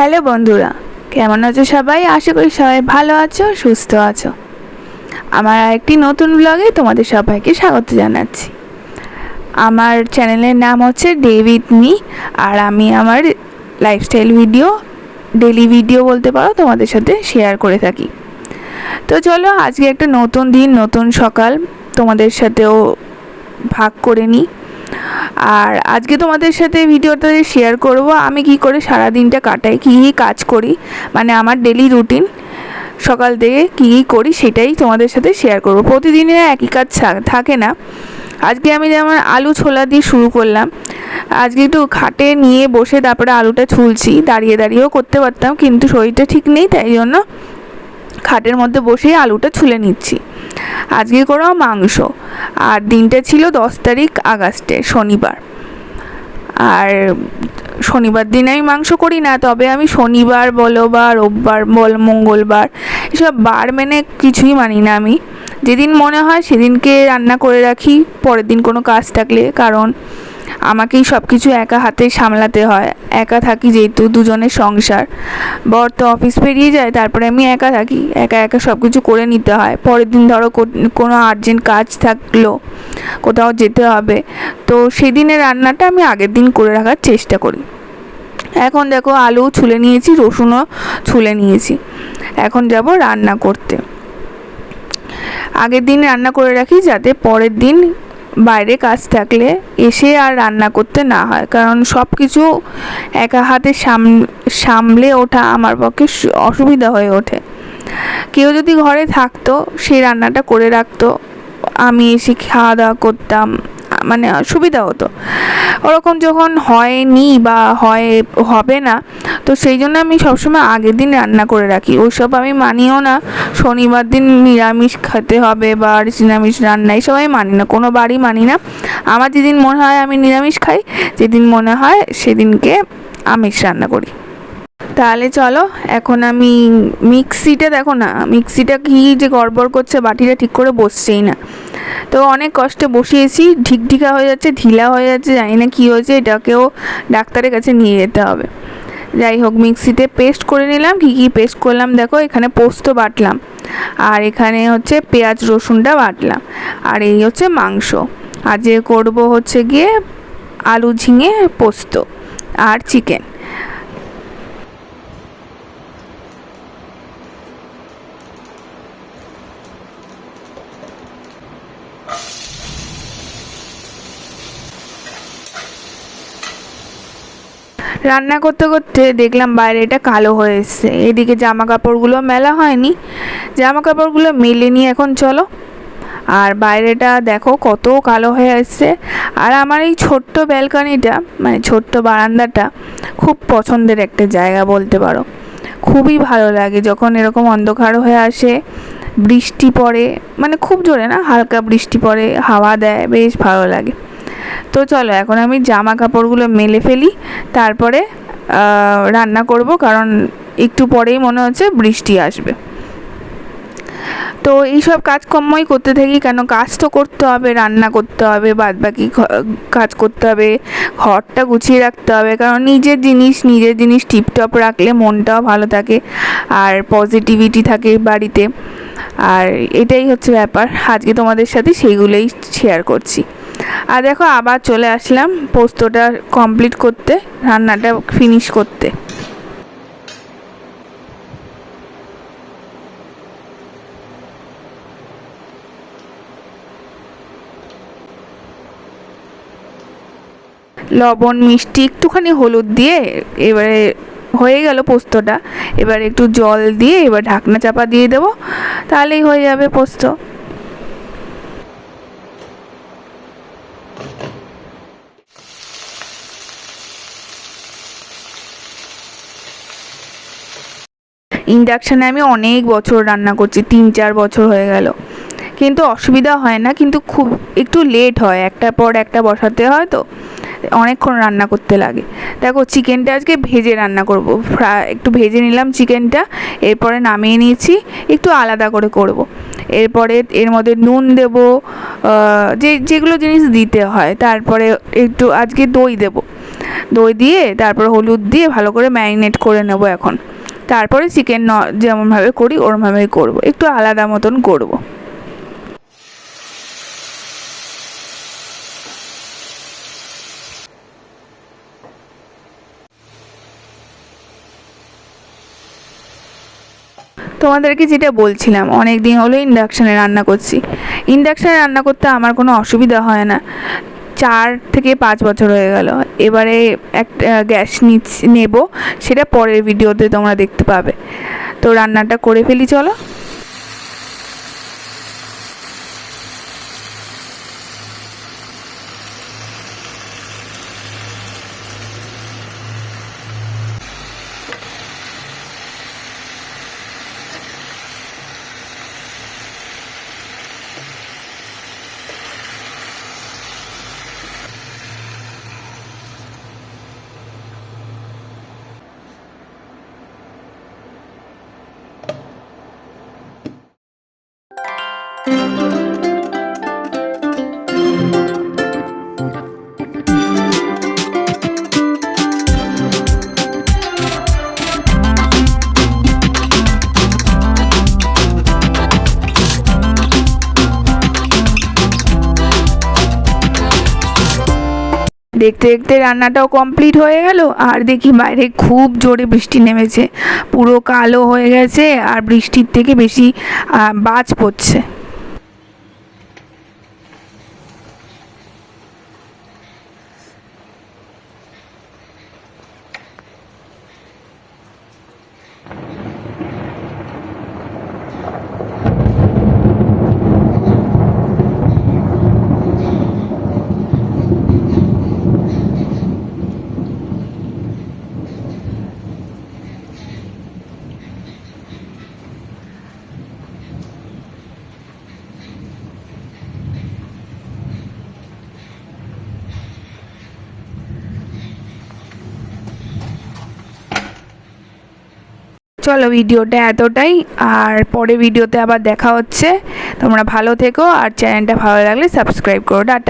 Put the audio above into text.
Hello বন্ধুরা, কেমন আছো সবাই? আশা করি সবাই ভালো আছো, সুস্থ আছো। আমার একটি নতুন ব্লগে তোমাদের সবাইকে স্বাগত জানাচ্ছি। আমার চ্যানেলের নাম হচ্ছে ডেভিড মি আর আমি আমার লাইফস্টাইল ভিডিও ডেলি ভিডিও বলতে পারো, তোমাদের সাথে শেয়ার করে থাকি। তো চলো, আজকে একটা নতুন দিন, নতুন সকাল তোমাদের সাথেও ভাগ করে নিই। আর আজকে তোমাদের সাথে ভিডিওটা শেয়ার করব, আমি কি করে সারা দিনটা কাটাই, কী কী কাজ করি মানে আমার ডেলি রুটিন সকাল থেকে কী কী করি সেটাই তোমাদের সাথে শেয়ার করব। প্রতিদিনের একই কাজ থাকে না। আজকে আমি যেমন আলু ছোলা দিয়ে শুরু করলাম, আজকে একটু খাটে নিয়ে বসে তারপরে আলুটা ছুলছি, দাঁড়িয়ে দাঁড়িয়েও করতে পারতাম, কিন্তু শরীরটা ঠিক নেই, তাই জন্য খাটের মধ্যে বসেই আলুটা ছুলে নিচ্ছি। আজকে করো মাংস। আর দিনটা ছিল দশ তারিখ আগস্টে, শনিবার। আর শনিবার দিন আমি মাংস করি না, তবে আমি শনিবার বলো বা রোববার বল, মঙ্গলবার, এসব বার মেনে কিছুই মানি না আমি। যেদিন মনে হয় সেদিনকে রান্না করে রাখি, পরের দিন কোনো কাজ থাকলে, কারণ আমাকেই সব কিছু একা হাতে সামলাতে হয়। একা থাকি যেহেতু, দুজনের সংসার। বর তো অফিস পেরিয়ে যায়, তারপরে আমি একা থাকি। একা একা সব কিছু করে নিতে হয়। পরের দিন ধরো কোনো আর্জেন্ট কাজ থাকল, কোথাও যেতে হবে, তো সেদিনের রান্নাটা আমি আগের দিন করে রাখার চেষ্টা করি। এখন দেখো আলু ছুলে নিয়েছি, রসুনও ছুলে নিয়েছি। এখন যাব রান্না করতে। আগের দিন রান্না করে রাখি যাতে পরের দিন বাইরে কাজ থাকলে এসে আর রান্না করতে না হয়। কারণ সব কিছু একা হাতে সাম, সামলে ওঠা আমার পক্ষে অসুবিধা হয়ে ওঠে। কেউ যদি ঘরে থাকতো সেই রান্নাটা করে রাখতো। আমি এসে খাওয়া দাওয়া করতাম। মানে সুবিধা হতো। ওরকম যখন হয়নি বা হয়, হবে না, তো সেই জন্য আমি সবসময় আগের দিন রান্না করে রাখি। ওইসব আমি মানিও না। শনিবার দিন নিরামিষ খেতে হবে বা নিরামিষ রান্না, এইসব আমি মানি না। কোনো বাড়ি মানি না। আমার যেদিন মনে হয় আমি নিরামিষ খাই, যেদিন মনে হয় সেদিনকে আমিষ রান্না করি। তাহলে চলো, এখন আমি মিক্সিটা দেখো না মিক্সিটা কি যে গড়বড় করছে, বাটিটা ঠিক করে বসছেই না। তো অনেক কষ্টে বসিয়েছি, ঢিকঢিকা হয়ে যাচ্ছে, ঢিলা হয়ে যাচ্ছে, জানি না কী হয়েছে, এটাকেও ডাক্তারের কাছে নিয়ে যেতে হবে। যাই হোক মিক্সিতে পেস্ট করে নিলাম, কী কী পেস্ট করলাম দেখো, এখানে পোস্ত বাটলাম, আর এখানে হচ্ছে পেঁয়াজ রসুনটা বাটলাম, আর এই হচ্ছে মাংস, আর যে করব হচ্ছে গিয়ে আলু ঝিঙে পোস্ত, আর চিকেন রান্না করতে করতে দেখলাম বাইরেটা কালো হয়ে এসছে। এদিকে জামা কাপড়গুলো মেলা হয়নি। জামা কাপড়গুলো মেলে এখন, চলো। আর বাইরেটা দেখো কত কালো হয়ে আসছে আর আমার এই ছোট্ট ব্যালকনিটা মানে ছোট্ট বারান্দাটা খুব পছন্দের একটা জায়গা বলতে পারো। খুবই ভালো লাগে যখন এরকম অন্ধকার হয়ে আসে, বৃষ্টি পড়ে মানে খুব জোরে না, হালকা বৃষ্টি পড়ে, হাওয়া দেয়, বেশ ভালো লাগে। তো চলো, এখন আমি জামা কাপড়গুলো মেলে ফেলি, তারপরে রান্না করব, কারণ একটু পরেই মনে হচ্ছে বৃষ্টি আসবে। তো এইসব কাজকর্মই করতে থাকি, কেন কাজ তো করতে হবে, রান্না করতে হবে বাদ বাকি কাজ করতে হবে, ঘরটা গুছিয়ে রাখতে হবে, কারণ নিজের জিনিস নিজের জিনিস টিপটপ রাখলে মনটাও ভালো থাকে, আর পজিটিভিটি থাকে বাড়িতে। আর এটাই হচ্ছে ব্যাপার, আজকে তোমাদের সাথে সেইগুলোই শেয়ার করছি। আর দেখো আবার চলে আসলাম পোস্তটা কমপ্লিট করতে, রান্নাটা ফিনিশ করতে। লবণ, মিষ্টি, একটুখানি হলুদ দিয়ে এবারে হয়ে গেল পোস্তটা। এবার একটু জল দিয়ে এবার ঢাকনা চাপা দিয়ে দেবো, তাহলেই হয়ে যাবে পোস্ত। ইন্ডাকশানে আমি অনেক বছর রান্না করছি, তিন চার বছর হয়ে গেল। কিন্তু অসুবিধা হয় না, কিন্তু খুব একটু লেট হয়। একটার পর একটা বসাতে হয় তো, অনেকক্ষণ রান্না করতে লাগে। দেখো চিকেনটা আজকে ভেজে রান্না করব। ফ্রাই একটু ভেজে নিলাম চিকেনটা এরপরে নামিয়ে নিয়েছি, একটু আলাদা করে করব। এরপরে এর মধ্যে নুন দেব যে, যেগুলো জিনিস দিতে হয়, তারপরে একটু আজকে দই দেব। দই দিয়ে, তারপর হলুদ দিয়ে ভালো করে ম্যারিনেট করে নেব এখন। তারপরে চিকেন ন যেমনভাবে করি, ওরমভাবেই করব। একটু আলাদা মতন করব। তোমাদেরকে যেটা বলছিলাম অনেক দিন হলো ইন্ডাকশানে রান্না করছি। ইন্ডাকশানে রান্না করতে আমার কোনো অসুবিধা হয় না। চার থেকে পাঁচ বছর হয়ে গেল। এবারে একটা গ্যাস নিচ, নেব, সেটা পরের ভিডিওতে তোমরা দেখতে পাবে। তো রান্নাটা করে ফেলি, চলো। দেখতে দেখতে রান্নাটাও কমপ্লিট হয়ে গেল, আর দেখি বাইরে খুব জোরে বৃষ্টি নেমেছে। পুরো কালো হয়ে গেছে, আর বৃষ্টির থেকে বেশি বাজ পড়ছে। চলো ভিডিওটা এতটাই, আর পরে ভিডিওতে আবার দেখা হচ্ছে। তোমরা ভালো থেকো, আর চ্যানেলটা ভালো লাগলে সাবস্ক্রাইব করো। টাটা।